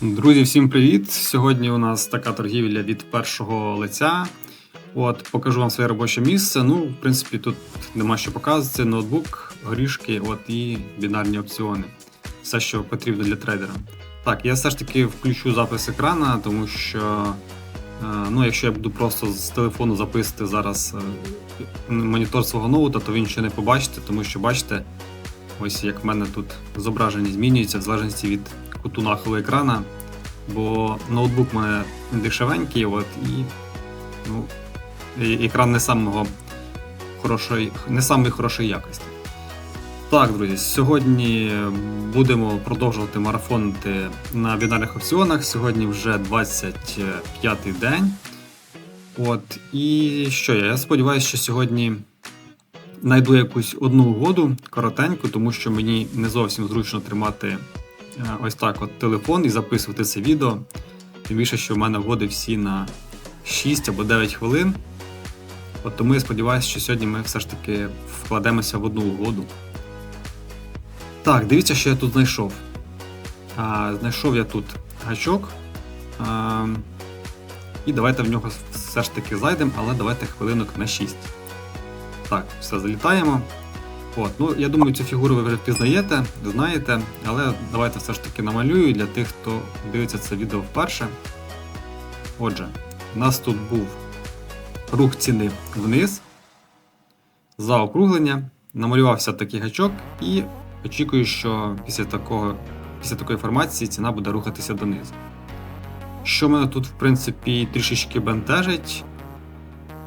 Друзі, всім привіт! Сьогодні у нас така торгівля від першого лиця. От, покажу вам своє робоче місце. Ну, в принципі, тут нема що показувати. Ноутбук, горішки от, і бінарні опціони. Все, що потрібно для трейдера. Так, я все ж таки включу запис екрана, тому що е, ну, якщо я буду просто з телефону записувати зараз е, монітор свого ноута, то ви нічого не побачите, тому що бачите, ось як в мене тут зображення змінюється в залежності від куту нахилу екрана, бо ноутбук мене дешевенький, от, і ну, екран не самого хорошої, не самої хорошої якості. Так, друзі, сьогодні будемо продовжувати марафонити на бінарних опціонах. Сьогодні вже 25-й день. От, і що я? Я сподіваюся, що сьогодні знайду якусь одну угоду коротеньку, тому що мені не зовсім зручно тримати ось так от телефон і записувати це відео. Тим більше, що в мене угоди всі на 6 або 9 хвилин. От тому я сподіваюся, що сьогодні ми все ж таки вкладемося в одну угоду. Так, дивіться, що я тут знайшов. А, знайшов я тут гачок. А, і давайте в нього все ж таки зайдемо, але давайте хвилинок на 6. Так, все, залітаємо. От, ну, я думаю, цю фігуру ви вже впізнаєте, знаєте, але давайте все ж таки намалюю для тих, хто дивиться це відео вперше. Отже, у нас тут був рух ціни вниз, заокруглення, намалювався такий гачок, і очікую, що після, такого, після такої формації ціна буде рухатися донизу. Що мене тут, в принципі, трішечки бентежить,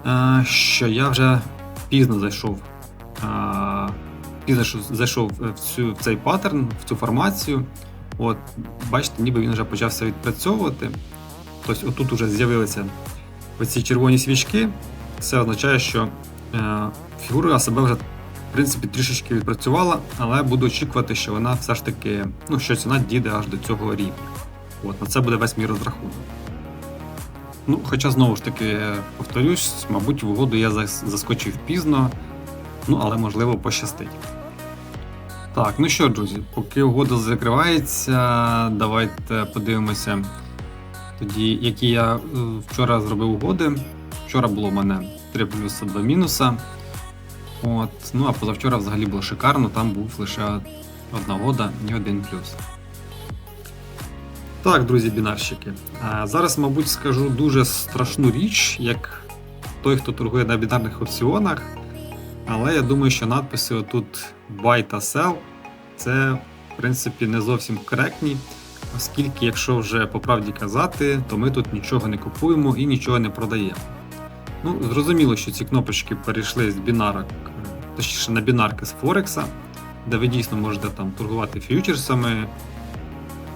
е, що я вже пізно зайшов. Е, Пізно що зайшов в, цю, в цей паттерн, в цю формацію. От, бачите, ніби він вже почався відпрацьовувати. Тобто отут вже з'явилися оці червоні свічки. Це означає, що е, фігура себе вже в принципі трішечки відпрацювала, але буду очікувати, що вона все ж таки, ну, що ціна дійде аж до цього рівня. От, на це буде весь мій розрахунок. Ну, хоча знову ж таки, повторюсь, мабуть, в угоду я заскочив пізно, ну але можливо пощастить. Так, ну що, друзі, поки угода закривається, давайте подивимося тоді, які я е, вчора зробив угоди. Вчора було в мене 3 плюса, 2 мінуса. От, ну а позавчора взагалі було шикарно, там був лише одна угода і один плюс. Так, друзі, бінарщики. А зараз, мабуть, скажу дуже страшну річ, як той, хто торгує на бінарних опціонах. Але я думаю, що надписи отут buy та sell це, в принципі, не зовсім коректні, оскільки, якщо вже по правді казати, то ми тут нічого не купуємо і нічого не продаємо. Ну, зрозуміло, що ці кнопочки перейшли з бінарок, е, точніше на бінарки з Форекса, де ви дійсно можете там торгувати фьючерсами,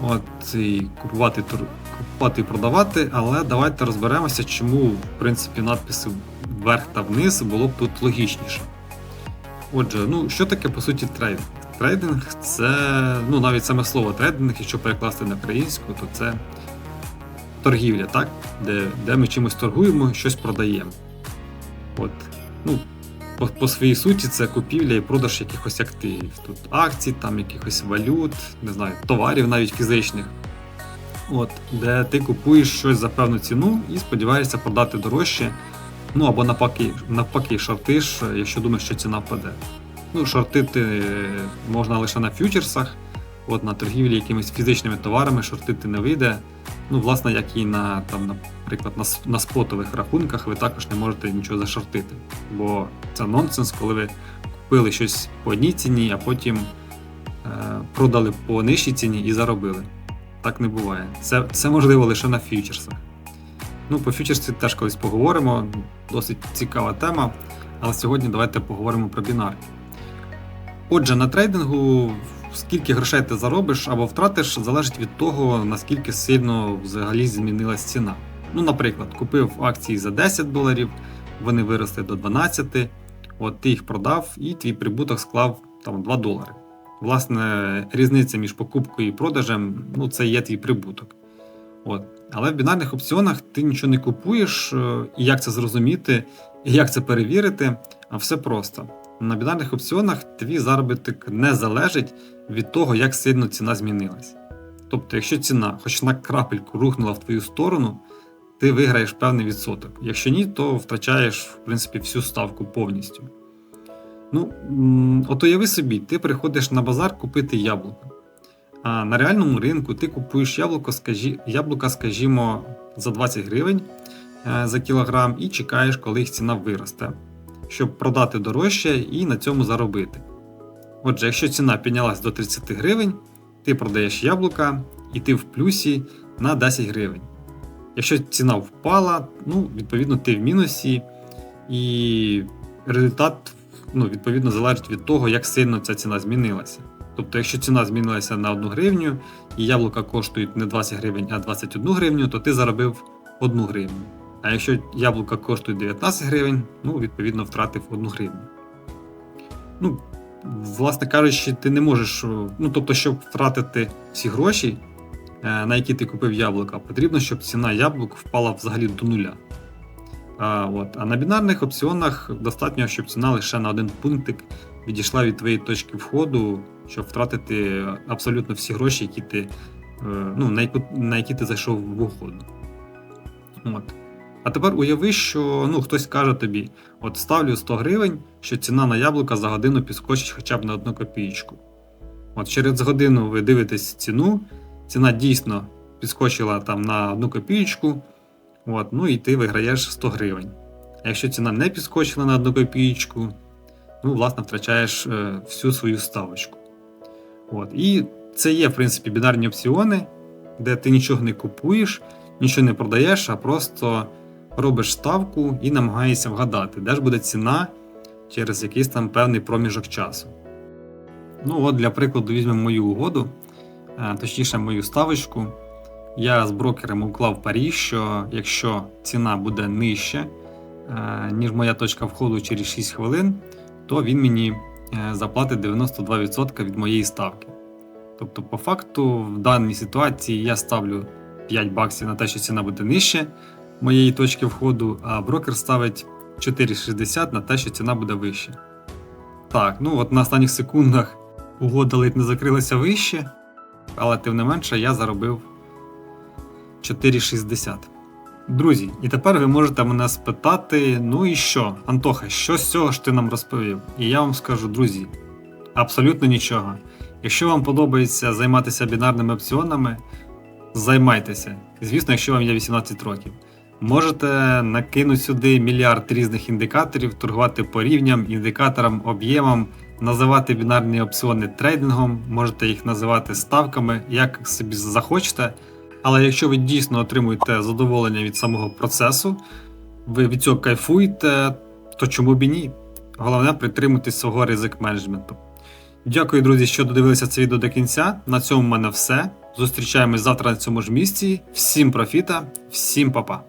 от, і купувати, купувати і продавати, але давайте розберемося, чому в принципі надписи вверх та вниз було б тут логічніше. Отже, ну що таке по суті трейдинг? Трейдинг це, ну навіть саме слово трейдинг, якщо перекласти на українську, то це торгівля, так? Де, де ми чимось торгуємо, щось продаємо. От, ну, по, по своїй суті, це купівля і продаж якихось активів. Тут акцій, там якихось валют, не знаю, товарів навіть фізичних. От, де ти купуєш щось за певну ціну і сподіваєшся продати дорожче. Ну або навпаки, навпаки, шортиш, якщо думаєш, що ціна впаде. Ну, шортити можна лише на фьючерсах, от на торгівлі якимись фізичними товарами шортити не вийде. Ну, власне, як і на, там, наприклад, на, на спотових рахунках ви також не можете нічого зашортити. Бо це нонсенс, коли ви купили щось по одній ціні, а потім е, продали по нижчій ціні і заробили. Так не буває. Це, це можливо лише на фьючерсах. Ну, по фьючерсі теж колись поговоримо. Досить цікава тема. Але сьогодні давайте поговоримо про бінарки. Отже, на трейдингу скільки грошей ти заробиш або втратиш, залежить від того, наскільки сильно взагалі змінилась ціна. Ну, наприклад, купив акції за 10 доларів, вони виросли до 12, от ти їх продав, і твій прибуток склав там 2 долари. Власне, різниця між покупкою і продажем ну, це є твій прибуток. От. Але в бінарних опціонах ти нічого не купуєш, е, і як це зрозуміти, і як це перевірити, а все просто. На бінарних опціонах твій заробіток не залежить від того, як сильно ціна змінилась. Тобто, якщо ціна хоч на крапельку рухнула в твою сторону, ти виграєш певний відсоток. Якщо ні, то втрачаєш в принципі всю ставку повністю. Ну, от уяви собі, ти приходиш на базар купити яблуко. А на реальному ринку ти купуєш яблуко, скажі, яблука, скажімо, за 20 гривень е, за кілограм і чекаєш, коли їх ціна виросте, щоб продати дорожче і на цьому заробити. Отже, якщо ціна піднялась до 30 гривень, ти продаєш яблука і ти в плюсі на 10 гривень. Якщо ціна впала, ну, відповідно, ти в мінусі, і результат ну, відповідно залежить від того, як сильно ця ціна змінилася. Тобто, якщо ціна змінилася на 1 гривню, і яблука коштують не 20 гривень, а 21 гривню, то ти заробив 1 гривню. А якщо яблука коштують 19 гривень, ну, відповідно, втратив 1 гривню. Ну, власне кажучи, ти не можеш, ну тобто, щоб втратити всі гроші, е, на які ти купив яблука, потрібно, щоб ціна яблук впала взагалі до нуля. А, от. а на бінарних опціонах достатньо, щоб ціна лише на один пунктик відійшла від твоєї точки входу, щоб втратити абсолютно всі гроші, які ти, е, ну, на, яку, на які ти зайшов в угоду. От. А тепер уяви, що ну, хтось каже тобі: от ставлю 100 гривень, що ціна на яблука за годину підскочить хоча б на одну копієчку. От через годину ви дивитесь ціну, ціна дійсно підскочила там на одну копієчку, от, ну і ти виграєш 100 гривень. А якщо ціна не підскочила на одну копієчку, ну, власне, втрачаєш е, всю свою ставочку. От. І це є, в принципі, бінарні опціони, де ти нічого не купуєш, нічого не продаєш, а просто робиш ставку і намагаєшся вгадати, де ж буде ціна через якийсь там певний проміжок часу. Ну, от для прикладу, візьмемо мою угоду, е, точніше, мою ставочку. Я з брокером уклав парі, що якщо ціна буде нижче, е, ніж моя точка входу через 6 хвилин, то він мені заплатить 92% від моєї ставки. Тобто, по факту, в даній ситуації я ставлю 5 баксів на те, що ціна буде нижче моєї точки входу, а брокер ставить 4,60 на те, що ціна буде вище. Так, ну от на останніх секундах угода ледь не закрилася вище, але тим не менше я заробив 4,60. Друзі, і тепер ви можете мене спитати: ну і що, Антоха, що з цього ж ти нам розповів? І я вам скажу, друзі, абсолютно нічого. Якщо вам подобається займатися бінарними опціонами, займайтеся. Звісно, якщо вам є 18 років. Можете накинути сюди мільярд різних індикаторів, торгувати по рівням, індикаторам, об'ємам, називати бінарні опціони трейдингом, можете їх називати ставками, як собі захочете. Але якщо ви дійсно отримуєте задоволення від самого процесу, ви від цього кайфуєте, то чому б і ні? Головне притримуйтесь свого ризик менеджменту. Дякую, друзі, що додивилися це відео до кінця. На цьому в мене все. Зустрічаємось завтра на цьому ж місці. Всім профіта, всім па-па!